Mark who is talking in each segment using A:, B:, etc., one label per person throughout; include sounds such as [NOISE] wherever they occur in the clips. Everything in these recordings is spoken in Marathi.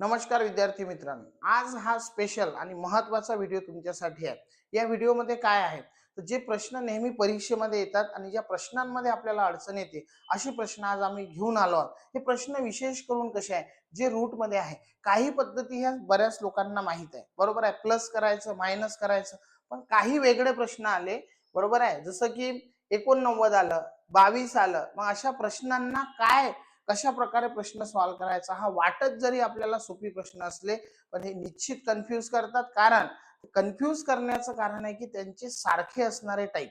A: नमस्कार विद्यार्थी मित्रांनो. आज हा स्पेशल आणि महत्त्वाचा व्हिडिओ तुमच्यासाठी आहे. या व्हिडिओमध्ये काय आहे? तर जे प्रश्न नेहमी परीक्षेमध्ये येतात आणि ज्या प्रश्नांमध्ये आपल्याला अडचण येते असे प्रश्न आज आम्ही घेऊन आलो आहोत. हे प्रश्न विशेष करून कसे आहे? जे रूटमध्ये आहे. काही पद्धती ह्या बऱ्याच लोकांना माहीत आहे. बरोबर आहे? प्लस करायचं मायनस करायचं. पण काही वेगळे प्रश्न आले. बरोबर आहे? जसं की एकोणनव्वद आलं बावीस आलं. मग अशा प्रश्नांना काय कशा प्रकारे प्रश्न सॉल्व्ह करायचा? हा वाटत जरी आपल्याला सोपी प्रश्न असले पण हे निश्चित कन्फ्यूज करतात. कारण कन्फ्यूज करण्याचं कारण आहे की त्यांचे सारखे असणारे टाईप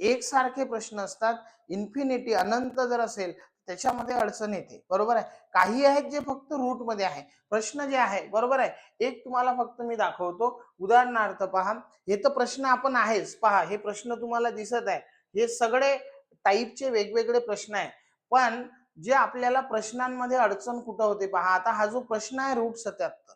A: एकसारखे प्रश्न असतात. इन्फिनिटी अनंत जर असेल त्याच्यामध्ये अडचण येते. बरोबर आहे? काही आहेत जे फक्त रूटमध्ये आहे. प्रश्न जे आहे बरोबर आहे? एक तुम्हाला फक्त मी दाखवतो. उदाहरणार्थ पहा. हे तर प्रश्न आपण आहेच. पहा हे प्रश्न तुम्हाला दिसत आहे. हे सगळे टाईपचे वेगवेगळे प्रश्न आहे पण जे आपल्याला प्रश्नांमध्ये अडचण कुठं होते पहा आता हा जो प्रश्न आहे रूट सत्याहत्तर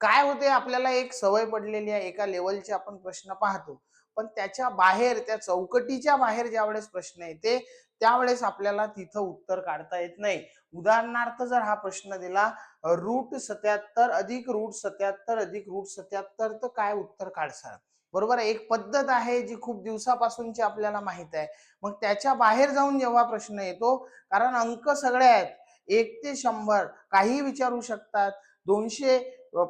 A: काय होते? आपल्याला एक सवय पडलेली आहे एका लेवलचे आपण प्रश्न पाहतो. पण त्याच्या बाहेर त्या चौकटीच्या बाहेर ज्यावेळेस प्रश्न येते त्यावेळेस आपल्याला तिथं उत्तर काढता येत नाही. उदाहरणार्थ जर हा प्रश्न दिला रूट सत्याहत्तर अधिक रूट सत्याहत्तर अधिक रूट सत्याहत्तर तर काय उत्तर काढसाल? बरोबर आहे? एक पद्धत आहे जी खूप दिवसापासूनची आपल्याला माहीत आहे. मग त्याच्या बाहेर जाऊन जेव्हा प्रश्न येतो कारण अंक सगळे आहेत एक ते शंभर काही विचारू शकतात दोनशे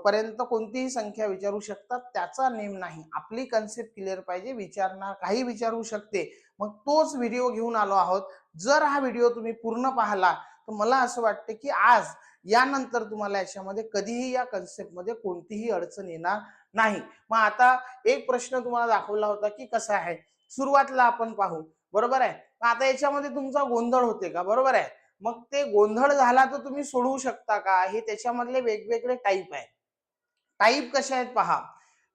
A: पर्यंत कोणतीही संख्या विचारू शकतात त्याचा नेम नाही. आपली कन्सेप्ट क्लिअर पाहिजे विचारणार काही विचारू शकते. मग तोच व्हिडिओ घेऊन आलो आहोत. जर हा व्हिडिओ तुम्ही पूर्ण पाहिला तर मला असं वाटतं की आज यानंतर तुम्हाला याच्यामध्ये कधीही या कन्सेप्टमध्ये कोणतीही अडचण येणार नाही. मग आता एक प्रश्न तुम्हाला दाखवला होता की कसा आहे? सुरुवातीला आपण पाहू. बरोबर आहे? मग आता याच्यामध्ये तुमचा गोंधळ होते का? बरोबर आहे? मग ते गोंधळ झाला तर तुम्ही सोडवू शकता का? हे त्याच्यामधले वेगवेगळे टाईप आहे टाईप कसे आहेत पहा.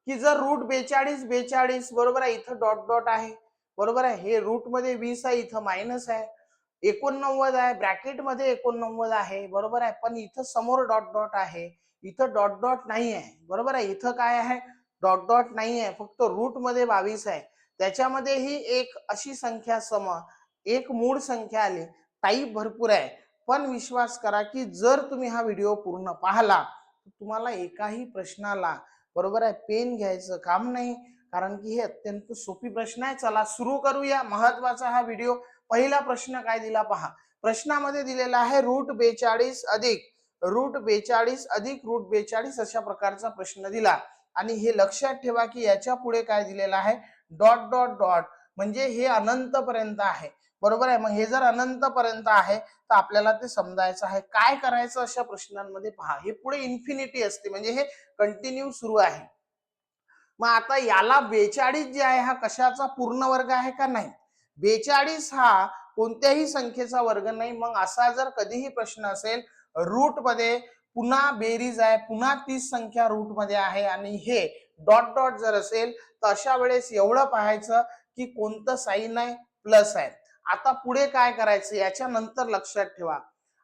A: की जर रूट बेचाळीस बेचाळीस बरोबर आहे? इथं डॉट डॉट आहे. बरोबर आहे? हे रूटमध्ये वीस आहे इथं मायनस आहे. एकोणनव्वद आहे ब्रॅकेटमध्ये एकोणनव्वद आहे बरोबर आहे. पण इथं समोर डॉट डॉट आहे. इथं डॉट डॉट नाही आहे. बरोबर आहे? इथं काय आहे? डॉट डॉट नाही आहे. फक्त रूटमध्ये बावीस आहे. त्याच्यामध्ये ही एक अशी संख्या सम एक मूळ संख्या आली. टाईप भरपूर आहे. पण विश्वास करा की जर तुम्ही हा व्हिडिओ पूर्ण पाहला तर तुम्हाला एकाही प्रश्नाला बरोबर आहे पेन घ्यायचं काम नाही. कारण की हे अत्यंत सोपी प्रश्न आहे. चला सुरू करूया. महत्त्वाचा हा व्हिडिओ. पहिला प्रश्न काय दिला पहा? प्रश्नामध्ये दिलेला आहे रूट बेचाळीस अधिक रूट बेचाळीस अधिक रूट बेचाळीस अशा प्रकारचा प्रश्न दिला. आणि हे लक्षात ठेवा की याच्यापुढे काय दिलेलं आहे? डॉट डॉट डॉट म्हणजे हे अनंत पर्यंत आहे. बरोबर आहे? मग हे जर अनंत पर्यंत आहे तर आपल्याला ते समजायचं आहे. काय करायचं अशा प्रश्नांमध्ये पहा? हे पुढे इन्फिनिटी असते. म्हणजे हे कंटिन्यू सुरू आहे. मग आता याला बेचाळीस जे आहे हा कशाचा पूर्ण वर्ग आहे का नाही? बेचाळीस हा कोणत्याही संख्येचा वर्ग नाही. मग असा जर कधीही प्रश्न असेल रूटमध्ये पुन्हा बेरीज आहे पुन्हा तीस संख्या रूटमध्ये आहे आणि हे डॉट डॉट जर असेल तर अशा वेळेस एवढं पाहायचं की कोणतं साईन आहे प्लस आहे. आता पुढे काय करायचं याच्यानंतर लक्षात ठेवा.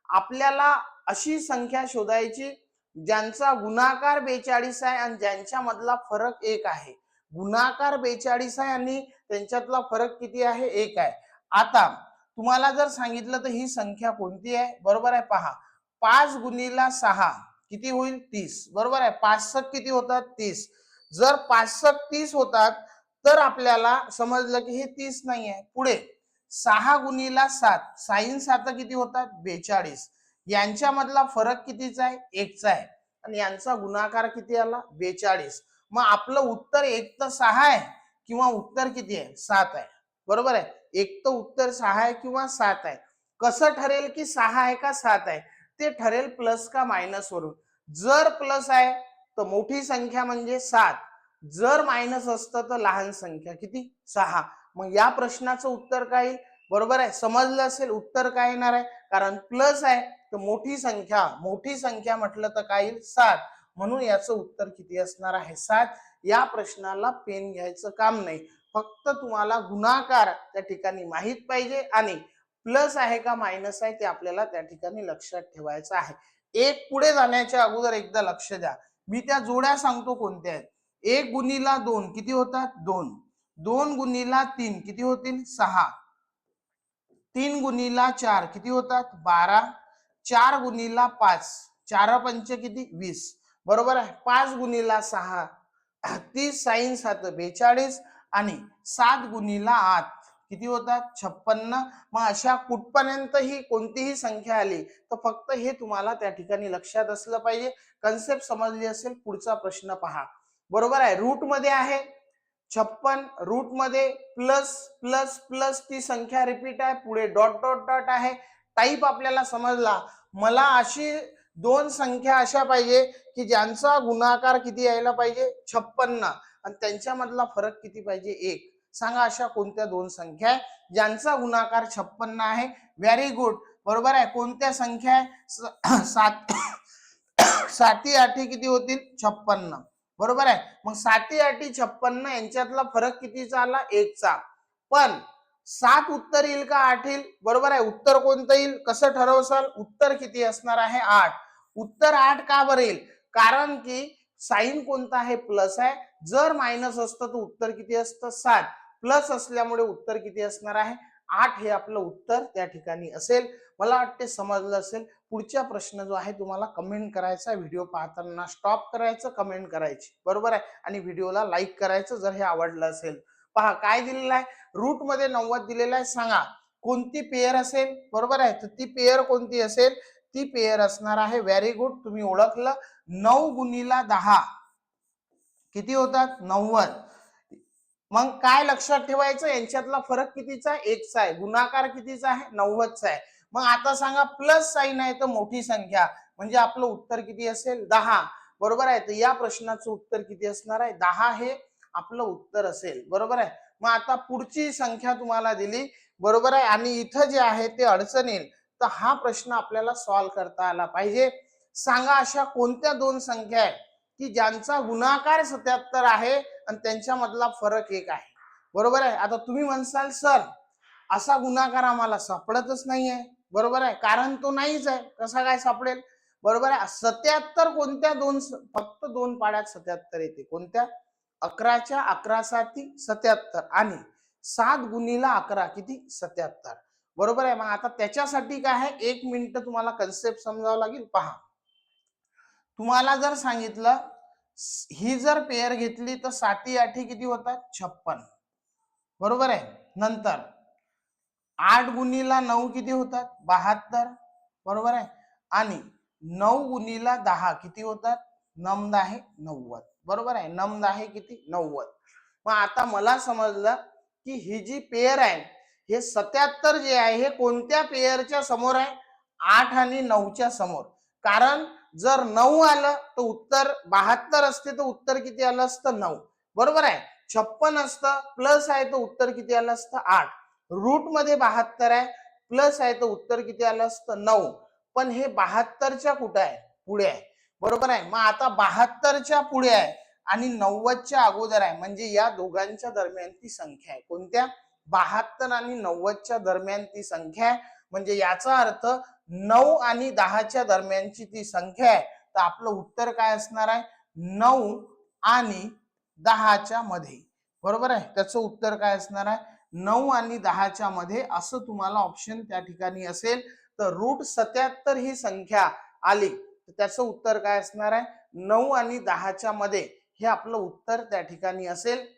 A: आपल्याला अशी संख्या शोधायची ज्यांचा गुणाकार बेचाळीस आहे आणि ज्यांच्या मधला फरक एक आहे. गुणाकार बेचाळीस आहे आणि त्यांच्यातला फरक किती आहे? एक आहे. आता तुम्हाला जर सांगितलं तर ही संख्या कोणती आहे? बरोबर आहे? पहा. पाच गुणीला सहा किती होईल? तीस. बरोबर आहे? पाचसक किती होतात? तीस. जर पाचसक तीस होतात तर आपल्याला समजलं की हे तीस नाही आहे पुढे. सहा गुणीला सात. साईन सात किती होतात? बेचाळीस. यांच्यामधला फरक कितीचा आहे? एकचा आहे. आणि यांचा गुणाकार किती आला? बेचाळीस. मग आपलं उत्तर एक तर सहा आहे. किंवा उत्तर किती आहे? सात आहे. बरोबर आहे? एक तर उत्तर सहा आहे किंवा सात आहे. कसं ठरेल की सहा आहे का सात आहे? ते ठरेल प्लस का मायनस वरून. जर प्लस आहे तर मोठी संख्या म्हणजे सात. जर मायनस असतं तर लहान संख्या किती? सहा. मग या प्रश्नाचं उत्तर काय येईल? बरोबर आहे? समजलं असेल उत्तर काय येणार आहे? कारण प्लस आहे तर मोठी संख्या मोठी संख्या म्हटलं तर काय येईल? सात. म्हणून याचं उत्तर किती असणार आहे? सात. या प्रश्नाला पेन घ्यायचं काम नाही. फक्त तुम्हाला गुणाकार त्या ठिकाणी माहीत पाहिजे आणि प्लस आहे का मायनस आहे ते आपल्याला त्या ठिकाणी लक्षात ठेवायचं आहे. एक पुढे जाण्याच्या अगोदर एकदा लक्ष द्या. मी त्या जोड्या सांगतो कोणत्या आहेत. एक गुणीला दोन किती होतात? दोन. दोन गुणीला तीन किती होतील? सहा. तीन गुणीला चार किती होतात? बारा. चार गुणीला पाच. चार पंच किती? वीस. बरोबर आहे? पाच गुणीला सहा. तीस साईन सात बेचाळीस आणि सात गुणीला आठ. किती होतात? छप्पन्न. मग अशा कुठपर्यंत ही कोणतीही संख्या आली तर फक्त हे तुम्हाला त्या ठिकाणी लक्षात असलं पाहिजे. कन्सेप्ट समजली असेल पुढचा प्रश्न पहा. बरोबर आहे? रूटमध्ये आहे. छप्पन रूटमध्ये प्लस प्लस प्लस ती संख्या रिपीट आहे. पुढे डॉट डॉट डॉट आहे. टाईप आपल्याला समजला. मला अशी दोन संख्या अशा पाहिजे की ज्यांचा गुणाकार किती यायला पाहिजे? छप्पन्न. आणि त्यांच्यामधला फरक किती पाहिजे? एक. सांगा अशा कोणत्या दोन संख्या आहे? ज्यांचा गुणाकार छप्पन्न आहे. व्हेरी गुड बरोबर आहे? कोणत्या संख्या आहे? [COUGHS] सात [COUGHS] साती आठी किती होतील? छप्पन्न. बरोबर आहे? मग साती आठी छप्पन्न यांच्यातला फरक कितीचा आला? एकचा. पण सात उत्तर येईल का? आठ येईल? बरोबर आहे? उत्तर कोणतं येईल? कसं ठरवसाल? उत्तर किती असणार आहे? आठ. उत्तर आठ का बरं येईल? कारण की साईन कोणता आहे? प्लस आहे. जर मायनस असतं तर उत्तर किती असतं? सात. प्लस असल्यामुळे उत्तर किती असणार आहे? आठ हे आपलं उत्तर त्या ठिकाणी असेल. मला वाटते समजलं असेल. पुढचा प्रश्न जो आहे तुम्हाला कमेंट करायचा व्हिडिओ पाहताना स्टॉप करायचं कमेंट करायची. बरोबर आहे? आणि व्हिडिओला लाईक करायचं जर हे आवडलं असेल. पहा काय दिलेलं आहे? रूटमध्ये नव्वद दिलेलं आहे. सांगा. कोणती पेयर असेल? बरोबर आहे? तर ती पेयर कोणती असेल? ती पेयर असणार आहे. व्हेरी गुड तुम्ही ओळखलं. नऊ गुणीला दहा. किती होतात? नव्वद. मग काय लक्षात ठेवायचं? यांच्यातला फरक कितीचा आहे? एकचा आहे. गुणाकार कितीचा आहे? नव्वदचा आहे. मग आता सांगा प्लस साईन आहे तर मोठी संख्या. म्हणजे आपलं उत्तर किती असेल? दहा. बरोबर आहे? तर या प्रश्नाचं उत्तर किती असणार आहे? दहा हे आपलं उत्तर असेल. बरोबर आहे? मग आता पुढची संख्या तुम्हाला दिली. बरोबर आहे? आणि इथं जे आहे ते अडचण येईल तर हा प्रश्न आपल्याला सॉल्व्ह करता आला पाहिजे. सांगा अशा कोणत्या दोन संख्या आहेत की ज्यांचा गुणाकार सत्याहत्तर आहे आणि त्यांच्यामधला फरक एक आहे? बरोबर आहे? आता तुम्ही म्हणसाल सर असा गुणाकार आम्हाला सापडतच नाही आहे बरोबर आहे? कारण तो नाहीच आहे. कसा काय सापडेल? बरोबर आहे? सत्याहत्तर कोणत्या दोन फक्त दोन पाड्यात सत्याहत्तर येते. कोणत्या? अकराच्या अकरा साती सत्याहत्तर. आणि सात गुणीला अकरा किती? सत्याहत्तर. बरोबर आहे? मग आता त्याच्यासाठी काय आहे? एक मिनिट तुम्हाला कन्सेप्ट समजावं लागेल? पहा. तुम्हाला जर सांगितलं ही जर पेयर घेतली तर साती आठी किती होतात? छप्पन. बरोबर आहे? नंतर आठ गुणीला नऊ किती होतात? बहात्तर. बरोबर आहे? आणि नऊ गुणीला दहा किती होतात? नमद आहे नव्वद. बरोबर आहे? नमद आहे किती? नव्वद. मग आता मला समजलं की ही जी पेयर आहे हे सत्याहत्तर जे आहे हे कोणत्या पेयरच्या समोर आहे? आठ आणि नऊच्या समोर. कारण जर नऊ आलं तर उत्तर बहात्तर असते तर उत्तर किती आलं असतं? नऊ. बरोबर आहे? छप्पन असतं प्लस आहे तर उत्तर किती आलं असतं? आठ. रूटमध्ये बहात्तर आहे प्लस आहे तर उत्तर किती आलं असतं? नऊ. पण हे बहात्तरच्या कुठं आहे? पुढे आहे. बरोबर आहे? मग आता बहात्तरच्या पुढे आहे आणि नव्वदच्या अगोदर आहे. म्हणजे या दोघांच्या दरम्यान ती संख्या आहे. कोणत्या? बहात्तर आणि नव्वदच्या दरम्यान ती संख्या आहे. म्हणजे याचा अर्थ नऊ आणि दहाच्या दरम्यानची ती संख्या आहे. तर आपलं उत्तर काय असणार आहे? नऊ आणि दहाच्या मध्ये. बरोबर आहे? त्याचं उत्तर काय असणार आहे? नऊ आणि दहाच्या मध्ये असं तुम्हाला ऑप्शन त्या ठिकाणी असेल. तर रूट सत्याहत्तर ही संख्या आली. तर त्याचं उत्तर काय असणार आहे? नऊ आणि दहाच्या मध्ये. हे आपलं उत्तर त्या ठिकाणी असेल.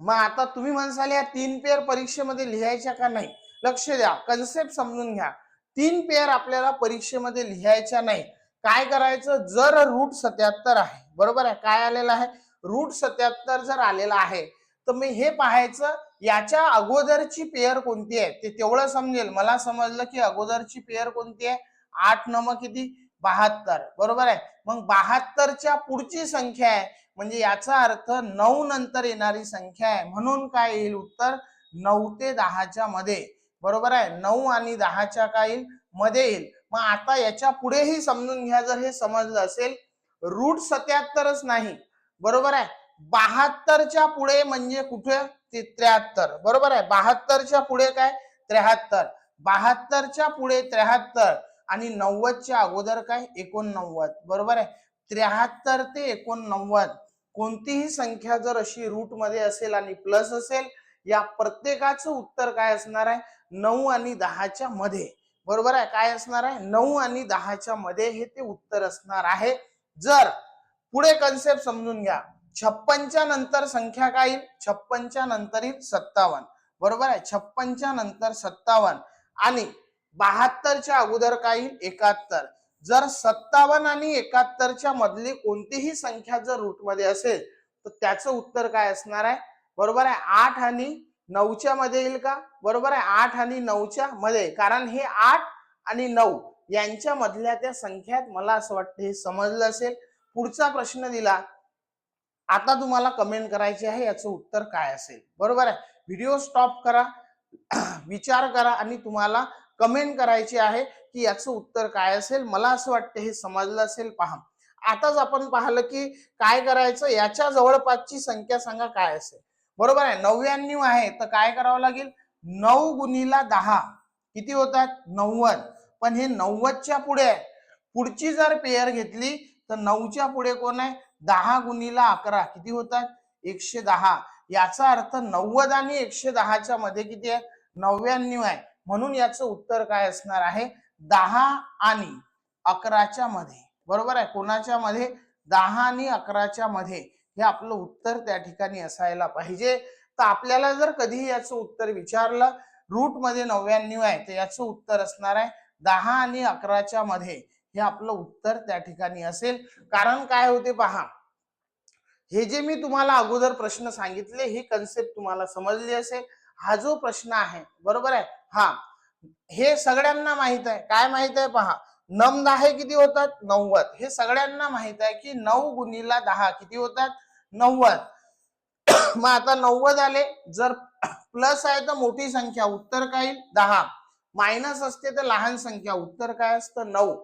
A: मग आता तुम्ही म्हणसाल या तीन पेअर परीक्षेमध्ये लिहायच्या का नाही? लक्ष द्या कन्सेप्ट समजून घ्या. तीन पेअर आपल्याला परीक्षेमध्ये लिहायच्या नाही. काय करायचं? जर रूट सत्याहत्तर आहे बरोबर आहे? काय आलेलं आहे? रूट सत्याहत्तर जर आलेला आहे तर मी हे पाहायचं याच्या अगोदरची पेअर कोणती आहे? ते तेवढं समजेल. मला समजलं की अगोदरची पेअर कोणती आहे? आठ नम किती? बहात्तर. बरोबर आहे? मग बहात्तरच्या पुढची संख्या आहे. म्हणजे याचा अर्थ नऊ नंतर येणारी संख्या आहे. म्हणून काय येईल उत्तर? नऊ ते दहाच्या मध्ये. बरोबर आहे? नऊ आणि दहाच्या काय येईल? मध्ये येईल. मग आता याच्या पुढेही समजून घ्या जर हे समजलं असेल. रूट सत्याहत्तरच नाही. बरोबर आहे? बहात्तरच्या पुढे म्हणजे कुठे? ते त्र्याहत्तर. बरोबर आहे? बहात्तरच्या पुढे काय? त्र्याहत्तर. बहात्तरच्या पुढे त्र्याहत्तर. आणि नव्वदच्या अगोदर काय? एकोणनव्वद. बरोबर आहे? त्र्याहत्तर ते एकोणनव्वद. कोणतीही संख्या जर अशी रूटमध्ये असेल आणि प्लस असेल या प्रत्येकाचं उत्तर काय असणार आहे? नऊ आणि दहाच्या मध्ये. बरोबर आहे? काय असणार आहे? नऊ आणि दहाच्या मध्ये हे ते उत्तर असणार आहे. जर पुढे कन्सेप्ट समजून घ्या. छप्पनच्या नंतर संख्या काय येईल? छप्पनच्या नंतर येईल सत्तावन्न. बरोबर आहे? छप्पनच्या नंतर सत्तावन्न. आणि बहात्तरच्या अगोदर काय येईल? एकाहत्तर. जर सत्तावन्न आणि एकाहत्तरच्या मधली कोणतीही संख्या जर रूटमध्ये असेल तर त्याचं उत्तर काय असणार आहे? बरोबर आहे आठ आणि नऊच्या मध्ये येईल का? बरोबर आहे आठ आणि नऊच्या मध्ये. कारण हे आठ आणि नऊ यांच्या मधल्या त्या संख्यात मला असं वाटतं हे समजलं असेल. पुढचा प्रश्न दिला. आता तुम्हाला कमेंट करायची आहे याचं उत्तर काय असेल? बरोबर आहे. व्हिडिओ स्टॉप करा [CLEARS THROAT] विचार करा आणि तुम्हाला कमेंट करायची आहे की याचं उत्तर काय असेल? मला असं वाटतं हे समजलं असेल पहा. आताच आपण पाहिलं की काय करायचं? याच्या जवळपासची संख्या सांगा काय असेल? बरोबर आहे? नव्याण्णव आहे तर काय करावं लागेल? नऊ गुणीला दहा. किती होतात? नव्वद. पण हे नव्वदच्या पुढे आहे. पुढची जर पेयर घेतली तर नऊच्या पुढे कोण आहे? दहा गुणीला अकरा. किती होतात? एकशे दहा. याचा अर्थ नव्वद आणि एकशे दहाच्या मध्ये किती आहे? नव्याण्णव आहे. म्हणून याचं उत्तर काय असणार आहे? दहा आणि अकराच्या मध्ये. बरोबर आहे? कोणाच्या मध्ये? दहा आणि अकराच्या मध्ये. हे आपलं उत्तर त्या ठिकाणी असायला पाहिजे. तर आपल्याला जर कधीही याचं उत्तर विचारलं रूटमध्ये नव्याण्णव आहे तर याचं उत्तर असणार आहे दहा आणि अकराच्या मध्ये. हे आपलं उत्तर त्या ठिकाणी असेल. कारण काय होते पहा? हे जे मी तुम्हाला अगोदर प्रश्न सांगितले ही कन्सेप्ट तुम्हाला समजली असेल. हा जो प्रश्न आहे बरोबर आहे? हा. हे सगळ्यांना माहीत आहे. काय माहीत आहे? पहा. नम दहा किती होतात? नव्वद. हे सगळ्यांना माहीत आहे की नऊ गुणीला दहा किती होतात? नव्वद. [COUGHS] मग आता नव्वद आले. जर प्लस आहे तर मोठी संख्या उत्तर काय दहा. मायनस असते तर लहान संख्या उत्तर काय असतं? नऊ.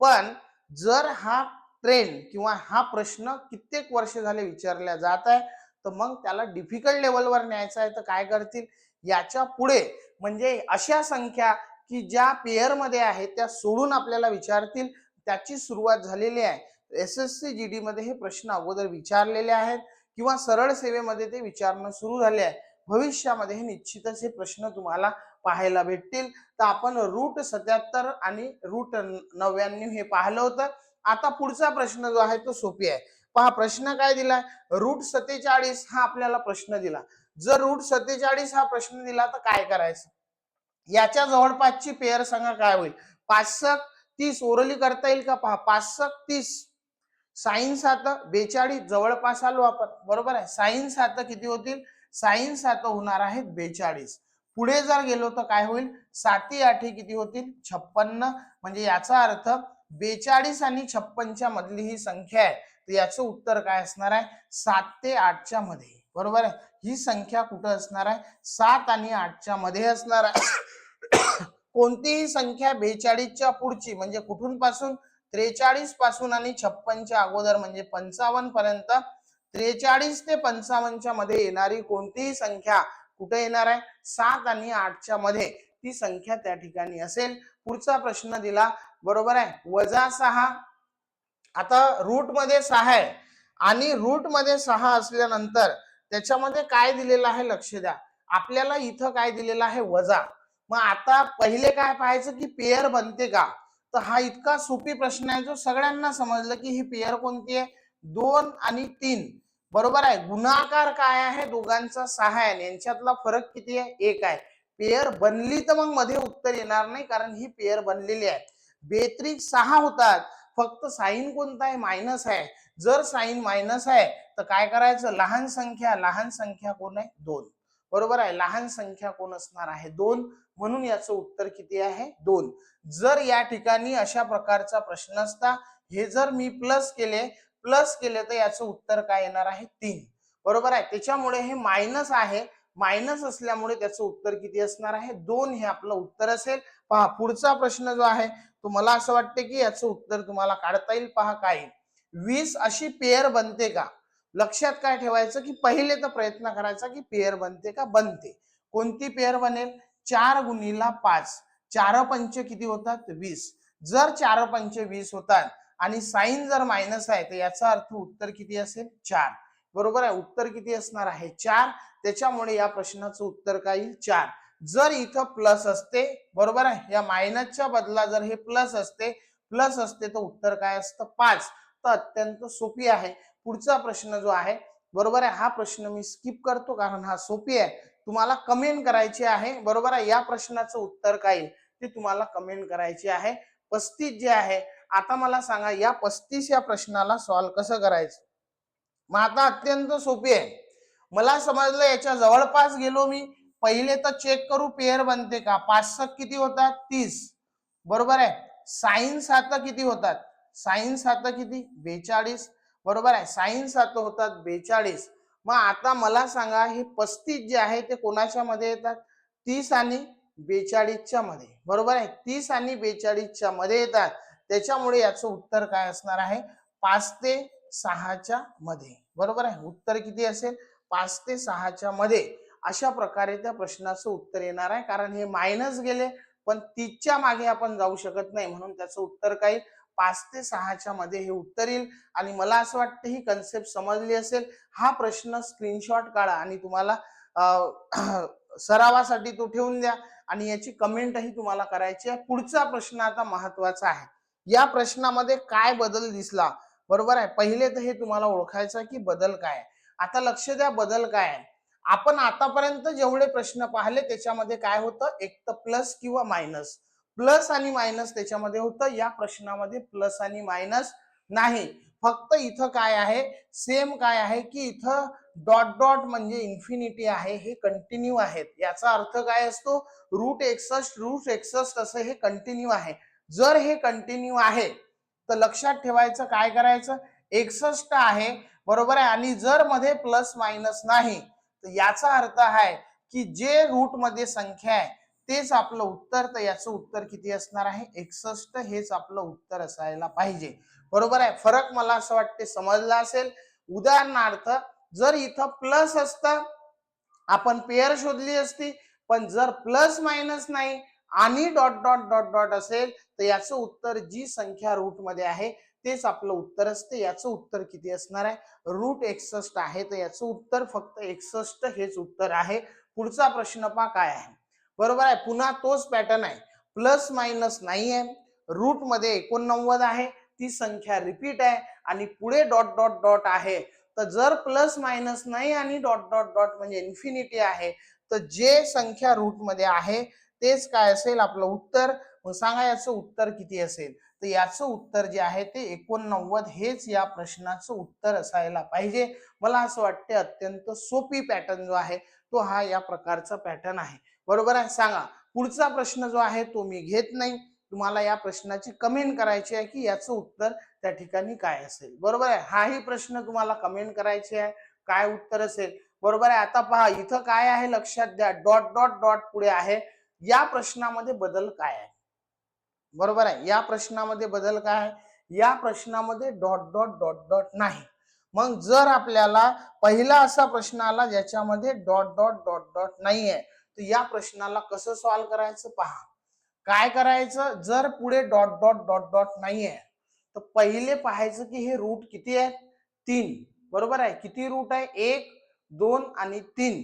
A: पण जर हा ट्रेंड किंवा हा प्रश्न कित्येक वर्ष झाले विचारला जात आहे तर मग त्याला डिफिकल्ट लेवलवर न्यायचा आहे तर काय करतील? याच्यापुढे म्हणजे अशा संख्या की ज्या पेयरमध्ये आहेत त्या सोडून आपल्याला विचारतील त्याची सुरुवात झालेली आहे. S S C G D मध्ये हे प्रश्न अगोदर विचारलेले आहेत किंवा सरळ सेवेमध्ये ते विचारणं सुरू झाले आहे. भविष्यामध्ये हे निश्चितच हे प्रश्न तुम्हाला पाहायला भेटतील. तर आपण रूट सत्याहत्तर आणि रूट नव्याण्णव हे पाहिलं होतं. आता पुढचा प्रश्न जो आहे तो सोपी आहे. पहा प्रश्न काय दिलाय? रूट सत्तेचाळीस हा आपल्याला प्रश्न दिला. जर रूट सत्तेचाळीस हा प्रश्न दिला तर काय करायचं? याच्या जवळपासची पेअर सांगा काय होईल? पाचसक तीस ओरली करता येईल का? पहा पाचसक तीस. साईन सात बेचाळीस जवळपास आलो आपण. बरोबर आहे? साईन सात किती होतील? साईन सात होणार आहेत बेचाळीस. पुढे जर गेलो तर काय होईल? साती आठी किती होतील? छप्पन्न. म्हणजे याचा अर्थ बेचाळीस आणि छप्पनच्या मधली ही संख्या आहे तर याचं उत्तर काय असणार आहे? सात ते आठच्या मध्ये. बरोबर आहे? ही संख्या कुठं असणार आहे? सात आणि आठच्या मध्ये असणार आहे. कोणतीही संख्या बेचाळीसच्या पुढची म्हणजे कुठून पासून त्रेचाळीसपासून आणि छप्पनच्या अगोदर म्हणजे पंचावन्न पर्यंत. त्रेचाळीस ते पंचावन्नच्या मध्ये येणारी कोणतीही संख्या कुठे येणार आहे? सात आणि आठच्या मध्ये. ती संख्या त्या ठिकाणी असेल. पुढचा प्रश्न दिला बरोबर आहे? वजा सहा. आता रूटमध्ये सहा आहे. आणि रूटमध्ये सहा असल्यानंतर त्याच्यामध्ये काय दिलेलं आहे? लक्ष द्या. आपल्याला इथं काय दिलेलं आहे? वजा. मग आता पहिले काय पाहायचं की पेयर बनते का? तर हा इतका सोपी प्रश्न आहे जो सगळ्यांना समजलं की ही पेयर कोणती आहे? दोन आणि तीन. बरोबर आहे? गुणाकार काय आहे? दोघांचा सहा आहे. यांच्यातला फरक किती आहे? एक आहे. पेयर बनली तर मग मध्ये उत्तर येणार नाही कारण ही पेयर बनलेली आहे. बेत्रिक सहा होतात. फक्त साईन कोणता आहे? मायनस आहे. जर साईन मायनस आहे तर काय करायचं? लहान संख्या लहान संख्या कोण आहे? दोन. बरोबर आहे? लहान संख्या कोण असणार आहे? दोन. म्हणून याचं उत्तर किती आहे? दोन. जर या ठिकाणी अशा प्रकारचा प्रश्न असता हे जर मी प्लस केले प्लस केले तर याचं उत्तर काय येणार आहे? तीन. बरोबर आहे? त्याच्यामुळे हे मायनस आहे. मायनस असल्यामुळे त्याचं उत्तर किती असणार आहे? दोन हे आपलं उत्तर असेल. पहा पुढचा प्रश्न जो आहे तो मला असं वाटते की याचं उत्तर तुम्हाला काढता येईल? पहा काय वीस अशी पेअर बनते का? लक्षात काय ठेवायचं की पहिले तर प्रयत्न करायचा की पेअर बनते का? बनते. कोणती पेअर बनेल? चार गुणीला पाच. चार पंच किती होतात? वीस. जर चार पंच वीस होतात आणि साईन जर मायनस आहे तर याचा अर्थ उत्तर किती असेल? चार. बरोबर आहे? उत्तर किती असणार आहे? चार. त्याच्यामुळे या प्रश्नाचं उत्तर काय येईल? चार. जर इथं प्लस असते बरोबर आहे? या मायनसच्या बदला जर हे प्लस असते प्लस असते तर उत्तर काय असतं? पाच. तर अत्यंत सोपी आहे. पुढचा प्रश्न जो आहे बरोबर आहे? हा प्रश्न मी स्किप करतो कारण हा सोपी आहे. तुम्हाला कमेंट करायची आहे बरोबर आहे? या प्रश्नाचं उत्तर काय येईल? ते तुम्हाला कमेंट करायची आहे. पस्तीस जे आहे आता मला सांगा या पस्तीस या प्रश्नाला सॉल्व्ह कसं करायचं? मग आता अत्यंत सोपी आहे. मला समजलं याच्या जवळपास गेलो मी. पहिले तर चेक करू पेअर बनते का? पाच सक किती होतात? तीस. बरोबर आहे? साईन सात किती होतात? साईन सात किती? बेचाळीस. बरोबर आहे? साईन सात होतात बेचाळीस. मग आता मला सांगा हे पस्तीस जे आहे ते कोणाच्या मध्ये येतात? तीस आणि बेचाळीसच्या मध्ये. बरोबर आहे? तीस आणि बेचाळीसच्या मध्ये येतात. त्याच्यामुळे याचं उत्तर काय असणार आहे? पाच ते सहाच्या मध्ये. बरोबर आहे? उत्तर किती असेल? पाच ते सहाच्या मध्ये अशा प्रकारे त्या प्रश्नाचं उत्तर येणार आहे. कारण हे मायनस गेले पण तीसच्या मागे आपण जाऊ शकत नाही. म्हणून त्याचं उत्तर काही पाच ते सहाच्या मध्ये हे उत्तर येईल. आणि मला असं वाटतं ही कन्सेप्ट समजली असेल. हा प्रश्न स्क्रीनशॉट काढा आणि तुम्हाला [CLEARS THROAT] सरावासाठी तो ठेवून द्या. आणि याची कमेंटही तुम्हाला करायची आहे. पुढचा प्रश्न आता महत्त्वाचा आहे. या प्रश्नामध्ये काय बदल दिसला? बरोबर आहे. पहिले तर हे तुम्हाला ओळखायचं की बदल काय आहे. आता लक्ष द्या बदल काय आहे. आपण आतापर्यंत जेवढे प्रश्न पाहिले त्याच्यामध्ये काय होतं? एक तर प्लस किंवा मायनस प्लस आणि मायनस त्याच्यामध्ये होतं. या प्रश्नामध्ये प्लस आणि मायनस नाही. फक्त इथं काय आहे? सेम काय आहे की इथं डॉट डॉट म्हणजे इन्फिनिटी आहे हे कंटिन्यू आहेत. याचा अर्थ काय असतो? रूट एकसष्ट रूट एकसष्ट असं हे कंटिन्यू आहे. जर हे कंटिन्यू आहे तर लक्षात ठेवायचं काय करायचं? एकसष्ट आहे बरोबर आहे? आणि जर मध्ये प्लस मायनस नाही तर याचा अर्थ आहे की जे रूटमध्ये संख्या आहे तेच आपलं उत्तर तर याचं उत्तर किती असणार आहे? एकसष्ट हेच आपलं उत्तर असायला पाहिजे. बरोबर आहे? फरक मला असं वाटते समजला असेल? उदाहरणार्थ जर इथं प्लस असतं आपण पेअर शोधली असती पण जर प्लस मायनस नाही आणि डॉट डॉट डॉट डॉट असेल तर याचं उत्तर जी संख्या रूटमध्ये आहे तेच आपलं उत्तर असते. याचं उत्तर किती असणार आहे? रूट एकसष्ट आहे. तर याचं उत्तर फक्त एकसष्ट हेच उत्तर आहे. पुढचा प्रश्न पा काय आहे? बरोबर आहे. पुन्हा तोच पॅटर्न आहे. प्लस मायनस नाही आहे. रूटमध्ये एकोणनव्वद आहे. ती संख्या रिपीट आहे. आणि पुढे डॉट डॉट डॉट आहे. तर जर प्लस मायनस नाही आणि डॉट डॉट डॉट म्हणजे इन्फिनिटी आहे तर जे संख्या रूटमध्ये आहे तेच काय असेल? आपलं उत्तर मग सांगा याचं उत्तर किती असेल? तर याचं उत्तर जे आहे ते एकोणनव्वद हेच या प्रश्नाचं उत्तर असायला पाहिजे. मला असं वाटते अत्यंत सोपी पॅटर्न जो आहे तो हा या प्रकारचा पॅटर्न आहे. बरोबर आहे? सांगा. पुढचा प्रश्न जो आहे तो मी घेत नाही. तुम्हाला या प्रश्नाची कमेंट करायची आहे की याचं उत्तर त्या ठिकाणी काय असेल? बरोबर आहे? हाही प्रश्न तुम्हाला कमेंट करायचे आहे. काय उत्तर असेल? बरोबर आहे? आता पहा इथं काय आहे लक्षात द्या. डॉट डॉट डॉट पुढे आहे. या प्रश्नामध्ये बदल काय आहे? बरोबर आहे. या प्रश्नामध्ये बदल काय आहे? या प्रश्नामध्ये डॉट डॉट डॉट डॉट नाही. मग जर आपल्याला पहिला असा प्रश्न आला ज्याच्यामध्ये डॉट डॉट डॉट डॉट नाही आहे तर या प्रश्नाला कसं सॉल्व्ह करायचं पहा. काय करायचं? जर पुढे डॉट डॉट डॉट डॉट नाही आहे तर पहिले पाहायचं की हे रूट किती आहेत तीन. बरोबर आहे? किती रूट आहे? एक दोन आणि तीन.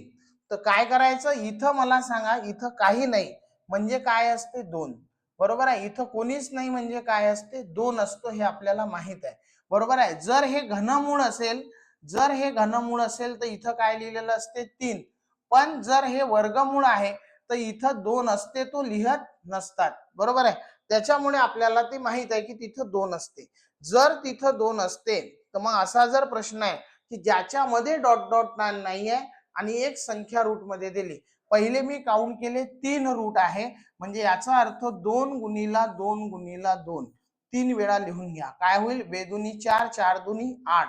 A: तर काय करायचं? इथं मला सांगा इथं काही नाही. म्हणजे काय असते? दोन. बरोबर आहे? इथं कोणीच नाही म्हणजे काय असते? दोन असतो हे आपल्याला माहीत आहे. बरोबर आहे? जर हे घनमूळ असेल जर हे घनमूळ असेल तर इथं काय लिहिलेलं असते? तीन. पण जर हे वर्गमूळ आहे तर इथं दोन असते तो लिहत नसतात. बरोबर आहे? त्याच्यामुळे आपल्याला ते माहीत आहे की तिथं दोन असते. जर तिथं दोन असते तर मग असा जर प्रश्न आहे की ज्याच्यामध्ये डॉट डॉट नाही आहे आणि एक संख्या रूटमध्ये दिली पहिले मी काउंट केले तीन रूट आहे. म्हणजे याचा अर्थ दोन गुणीला दोन गुणीला दोन. तीन वेळा लिहून घ्या. काय होईल? बेदुनी चार चार दुनी आठ.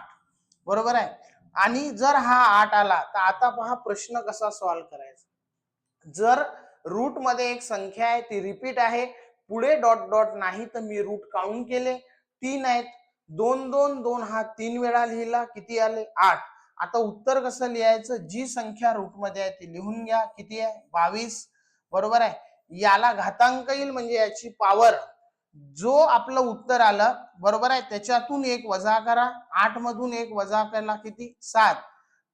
A: बरोबर आहे? आणि जर हा आठ आला तर आता पहा प्रश्न कसा सॉल्व्ह करायचा. जर रूटमध्ये एक संख्या आहे ती रिपीट आहे पुढे डॉट डॉट नाही तर मी रूट काउंट केले. तीन आहेत. दोन दोन दोन हा तीन वेळा लिहिला. किती आले? आठ. आता उत्तर कसं लिहायचं? जी संख्या रूटमध्ये आहे ती लिहून घ्या. किती आहे? बावीस. बरोबर आहे? याला घातांक येईल म्हणजे याची पॉवर जो आपलं उत्तर आलं बरोबर आहे? त्याच्यातून एक वजा करा. आठ मधून एक वजा करायला किती? सात.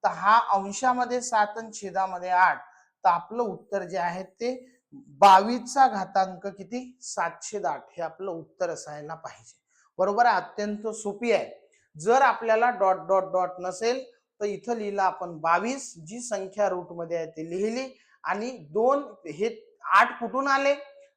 A: तर हा अंशामध्ये सात आणि छेदामध्ये आठ. तर आपलं उत्तर जे आहे ते बावीसचा घातांक किती? सातशे आठ. हे आपलं उत्तर असायला पाहिजे. बरोबर आहे? अत्यंत सोपी आहे. जर आपल्याला डॉट डॉट डॉट नसेल तर इथं लिहिलं आपण बावीस जी संख्या रूटमध्ये आहे ती लिहिली आणि दोन हे आठ कुठून आले?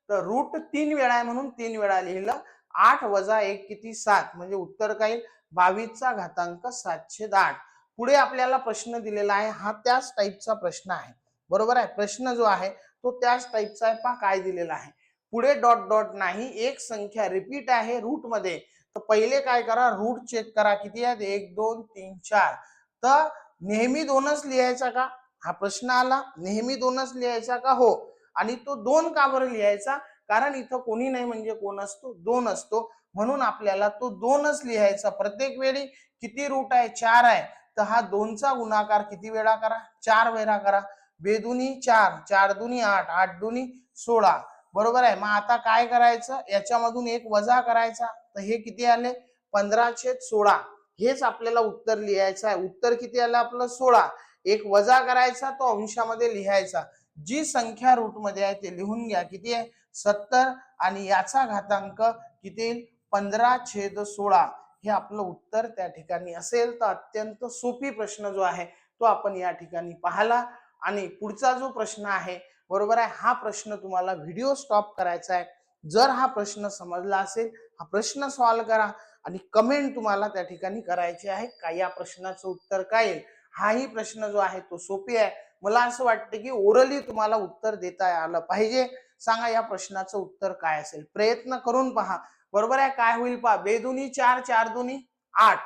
A: तर रूट तीन वेळा आहे म्हणून तीन वेळा लिहिलं. आठ वजा एक किती? सात. म्हणजे उत्तर काय बावीसचा घातांक सातशे आठ. पुढे आपल्याला प्रश्न दिलेला आहे. हा त्याच टाईपचा प्रश्न आहे. बरोबर आहे? प्रश्न जो आहे तो त्याच टाईपचा आहे. पहा काय दिलेला आहे. पुढे डॉट डॉट नाही. एक संख्या रिपीट आहे रूटमध्ये. तर पहिले काय करा? रूट चेक करा. किती आहेत एक दोन तीन चार. तर नेहमी दोनच लिहायचा का? हा प्रश्न आला. नेहमी दोनच लिहायचा का? हो. आणि तो दोन का बरं लिहायचा? कारण इथं कोणी नाही म्हणजे कोण असतो? दोन असतो. म्हणून आपल्याला तो दोनच लिहायचा. प्रत्येक वेळी किती रूट आहे? चार आहे. तर हा दोनचा गुणाकार किती वेळा करा? चार वेळा करा. बेदुनी चार. चार दुनी आठ. आठ दुनी सोळा. बरोबर आहे. मग आता काय करायचं? याच्यामधून एक वजा करायचा. तर हे किती आले? पंधराशे सोळा. हेच आपल्याला उत्तर लिहायचं आहे. उत्तर किती आलं आपलं? सोळा. एक वजा करायचा तो अंशामध्ये लिहायचा. जी संख्या रूटमध्ये आहे ते लिहून घ्या. किती आहे? सत्तर. आणि याचा घातांक किती? येईल पंधरा छेद सोळा. हे आपलं उत्तर त्या ठिकाणी असेल तर अत्यंत सोपी प्रश्न जो आहे तो आपण या ठिकाणी पाहला. आणि पुढचा जो प्रश्न आहे बरोबर आहे? हा प्रश्न तुम्हाला व्हिडिओ स्टॉप करायचा आहे. जर हा प्रश्न समजला असेल हा प्रश्न सॉल्व्ह करा. आणि कमेंट तुम्हाला त्या ठिकाणी करायची आहे का? या प्रश्नाचं उत्तर काय येईल? हाही प्रश्न जो आहे तो सोपी आहे. मला असं वाटतं की ओरली तुम्हाला उत्तर देता आलं पाहिजे. सांगा या प्रश्नाचं उत्तर काय असेल? प्रयत्न करून पहा. बरोबर आहे? काय होईल पहा? बेदुनी चार चार दुनी आठ.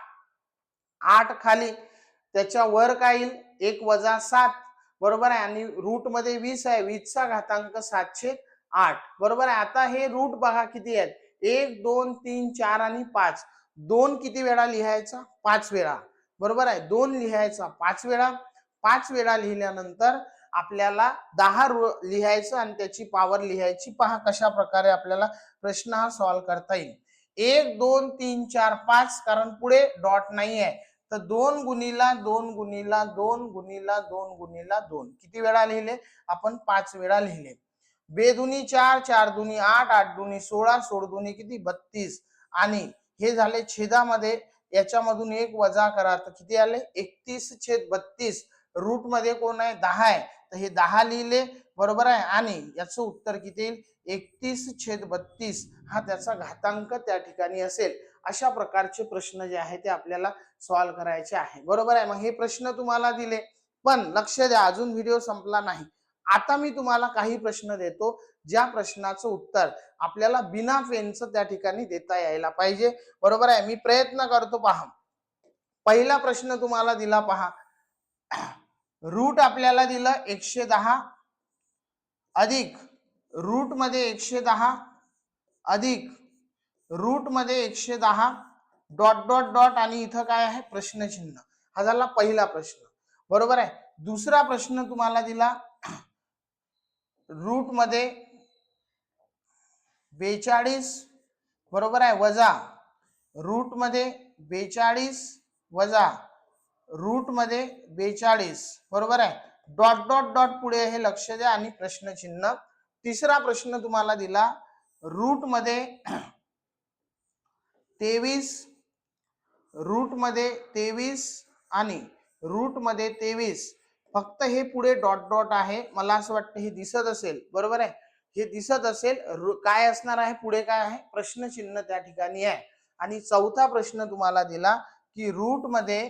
A: आठ खाली. त्याच्या वर काय येईल? एक वजा सात. बरोबर आहे? आणि रूटमध्ये वीस आहे. वीसचा घातांक सातशे आठ. बरोबर आहे? आता हे रूट बघा किती आहेत. एक दोन तीन चार आणि पाच. दोन किती वेळा लिहायचा? पाच वेळा. बरोबर आहे? दोन लिहायचा पाच वेळा. पाच वेळा लिहिल्यानंतर आपल्याला दहा रो- लिहायचं आणि त्याची पावर लिहायची. पहा कशा प्रकारे आपल्याला प्रश्न हा सॉल्व करता येईल. एक दोन तीन चार पाच कारण पुढे डॉट नाही आहे. तर दोन गुणीला दोन गुणीला दोन गुणीला दोन गुणीला दोन. किती वेळा लिहिले? आपण पाच वेळा लिहिले. बेदुनी चार चार दुनी आठ आठ दुनी सोळा सोळ दुनी किती? बत्तीस. आणि हे झाले छेदामध्ये. याच्यामधून एक वजा करा. तर किती आले? एकतीस छेद बत्तीस. रूटमध्ये कोण आहे? दहा आहे. तर हे दहा लिहिले. बरोबर आहे? आणि याचं उत्तर किती येईल? एकतीस छेद बत्तीस. हा त्याचा घातांक त्या ठिकाणी असेल. अशा प्रकारचे प्रश्न जे आहे ते आपल्याला सॉल्व्ह करायचे आहे. बरोबर आहे? मग हे प्रश्न तुम्हाला दिले. पण लक्ष द्या. अजून व्हिडिओ संपला नाही. आता मी तुम्हाला काही प्रश्न देतो ज्या प्रश्नाचं उत्तर आपल्याला बिना पेनचं त्या ठिकाणी देता यायला पाहिजे. बरोबर आहे? मी प्रयत्न करतो पहा. पहिला प्रश्न तुम्हाला दिला पहा. रूट आपल्याला दिलं एकशे दहा अधिक रूटमध्ये एकशे दहा अधिक रूटमध्ये एकशे दहा डॉट डॉट डॉट आणि इथं काय आहे? प्रश्नचिन्ह. हा झाला पहिला प्रश्न. बरोबर आहे? दुसरा प्रश्न तुम्हाला दिला. रूटमध्ये बेचाळीस बरोबर आहे वजा. रूटमध्ये बेचाळीस वजा. रूटमध्ये बेचाळीस बरोबर आहे. डॉट डॉट डॉट पुढे हे लक्ष द्या आणि प्रश्नचिन्ह. तिसरा प्रश्न तुम्हाला दिला रूटमध्ये तेवीस रूटमध्ये तेवीस आणि रूटमध्ये तेवीस. फक्त हे पुढे डॉट डॉट आहे. मला असं वाटतं हे दिसत असेल. बरोबर आहे? हे दिसत असेल रु- काय असणार आहे? पुढे काय आहे? प्रश्नचिन्ह त्या ठिकाणी आहे. आणि चौथा प्रश्न तुम्हाला दिला की रूटमध्ये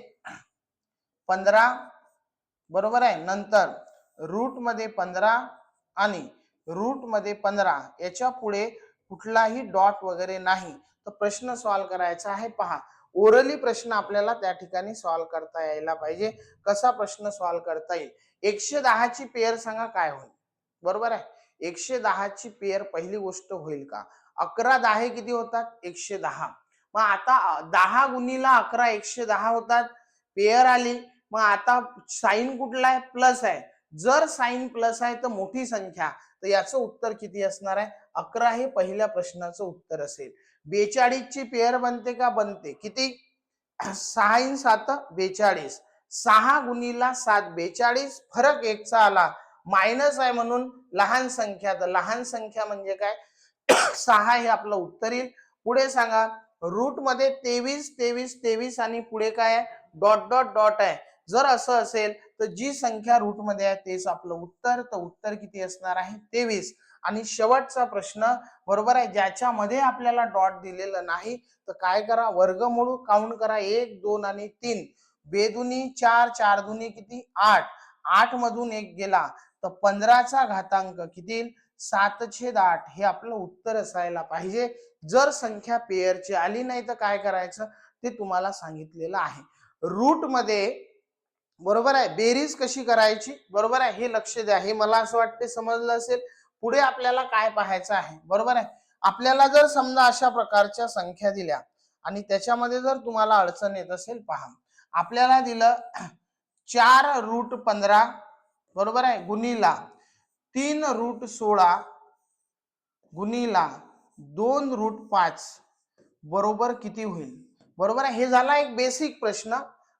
A: पंधरा बरोबर आहे? नंतर रूटमध्ये पंधरा आणि रूटमध्ये पंधरा याच्यापुढे कुठलाही डॉट वगैरे नाही. तर प्रश्न सॉल्व्ह करायचा आहे. पहा ओरली प्रश्न आपल्याला त्या ठिकाणी सॉल्व्ह करता यायला पाहिजे. कसा प्रश्न सॉल्व्ह करता येईल? एकशे दहाची पेअर सांगा काय होईल? बरोबर आहे? एकशे दहाची पेअर पहिली गोष्ट होईल का? अकरा दहा किती होतात? एकशे दहा. मग आता दहा गुणीला अकरा एकशे दहा होतात. पेअर आली. मग आता साईन कुठला आहे? प्लस आहे. जर साईन प्लस आहे तर मोठी संख्या. तर याचं उत्तर किती असणार आहे? अकरा हे पहिल्या प्रश्नाचं उत्तर असेल. बेचाळीसची पेअर बनते का बनते? किती? सहा इन सात बेचाळीस. सहा गुणीला सात बेचाळीस. फरक एकचा आला. मायनस आहे म्हणून लहान संख्या. तर लहान संख्या म्हणजे काय? सहा हे आपलं उत्तर येईल. पुढे सांगा. रूटमध्ये तेवीस तेवीस तेवीस आणि पुढे काय आहे? डॉट डॉट डॉट आहे. जर असं असेल तर जी संख्या रूटमध्ये आहे तेच आपलं उत्तर. तर उत्तर किती असणार आहे? तेवीस. आणि शेवटचा प्रश्न बरोबर आहे ज्याच्यामध्ये आपल्याला डॉट दिलेलं नाही तर काय करा? वर्गमूळ काउंट करा. एक दोन आणि तीन. बेदुनी चार चार दुनी किती? आठ. आठ मधून एक गेला तर पंधराचा घातांक किती? सात छेद आठ. हे आपलं उत्तर असायला पाहिजे. जर संख्या पेअरची आली नाही तर काय करायचं? ते तुम्हाला सांगितलेलं आहे. रूटमध्ये बरोबर आहे बेरीज कशी करायची? बरोबर आहे हे लक्ष द्या. हे मला असं वाटते समजलं असेल? पुढे आपल्याला काय पाहायचं आहे? बरोबर आहे? आपल्याला जर समजा अशा प्रकारच्या संख्या दिल्या आणि त्याच्यामध्ये जर तुम्हाला अडचण येत असेल पहा. आपल्याला दिलं चार रूट पंधरा बरोबर आहे? गुणीला तीन रूट सोळा गुणीला दोन रूट पाच बरोबर किती होईल? बरोबर आहे? हे झाला एक बेसिक प्रश्न.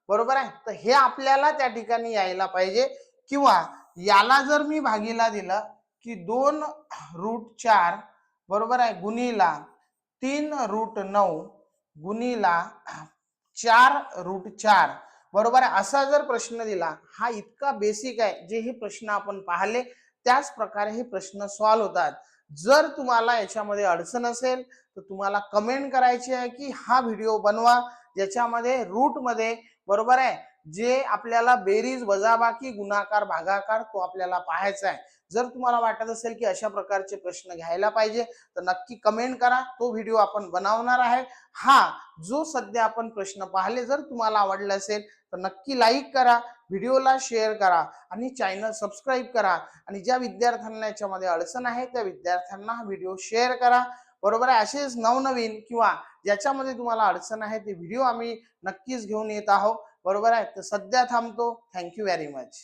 A: बरोबर आहे? तर हे आपल्याला त्या ठिकाणी यायला पाहिजे. किंवा याला जर मी भागीला दिलं की दोन रूट चार बरोबर आहे? गुणीला तीन रूट नऊ गुणीला चार रूट चार. बरोबर आहे? असा जर प्रश्न दिला हा इतका बेसिक आहे जे हे प्रश्न आपण पाहिले त्याच प्रकारे हे प्रश्न सॉल्व्ह होतात. जर तुम्हाला याच्यामध्ये अडचण असेल तर तुम्हाला कमेंट करायची आहे की हा व्हिडिओ बनवा ज्याच्यामध्ये रूटमध्ये बरोबर आहे? जे आपल्याला बेरीज वजाबाकी गुणाकार भागाकार तो आपल्याला पाहायचा आहे. जर तुम्हाला वाटत असेल की अशा प्रकारचे प्रश्न घ्यायला पाहिजे तर नक्की कमेंट करा. तो व्हिडिओ आपण बनवणार आहे. हा जो सध्या आपण प्रश्न पाहिले जर तुम्हाला आवडला असेल तर नक्की लाईक करा व्हिडिओला शेअर करा आणि चॅनल सबस्क्राईब करा. आणि ज्या विद्यार्थ्यांना याच्यामध्ये अडचण आहे त्या विद्यार्थ्यांना हा व्हिडिओ शेअर करा. बरोबर आहे? असेच नवनवीन किंवा ज्याच्यामध्ये तुम्हाला अडचण आहे ते व्हिडिओ आम्ही नक्कीच घेऊन येत आहोत. बरोबर आहे? तर सध्या थांबतो. Thank you very much